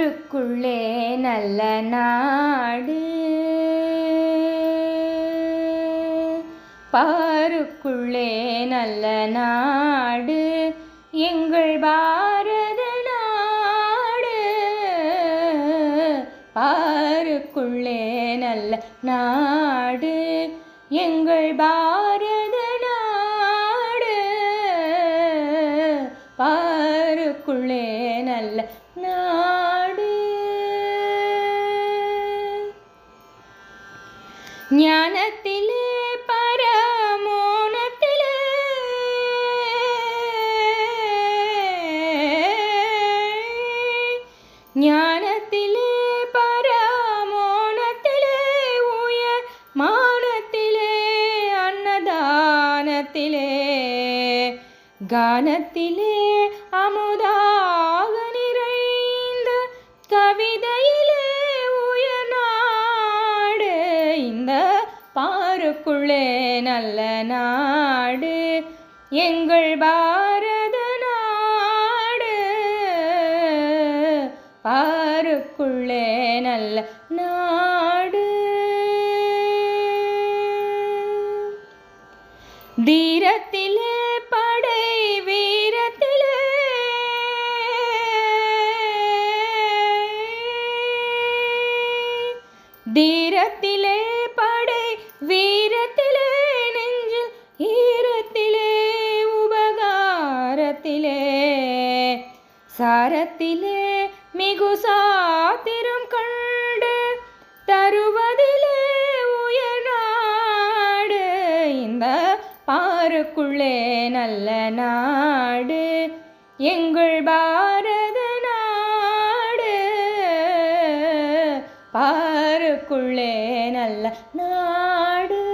பாருக்குள்ளே நல்ல நாடு. பாருக்குள்ளே நல்ல நாடு. எங்கள் பாரத நாடு. பாருக்குள்ளே நல்ல நாடு. எங்கள் பாரத நாடு. பாருக்குள்ளே நல்ல நாடு. ജ്ഞാനത്തിലെ പരമോണത്തിലെ ജ്ഞാനത്തിലെ പരമോണത്തിലെ ഉയർ മാനത്തിലെ അന്നദാനത്തിലെ ഗാനത്തിലേ பாருக்குள்ளே நல்ல நாடு எங்கள் பாரத நாடு. பாருக்குள்ளே நல்ல நாடு. தீரத்திலே படை வீரத்திலே தீரத்திலே படை வீரத்திலே நெஞ்சில் ஈரத்திலே உபகாரத்திலே. சாரத்திலே மிகு சாத்திரம் கண்டு தருவதிலே உயர்நாடு இந்த பாருக்குள்ளே நல்ல நாடு. எங்கள் பா കരുക്കുള്ളേനല്ല നാട്.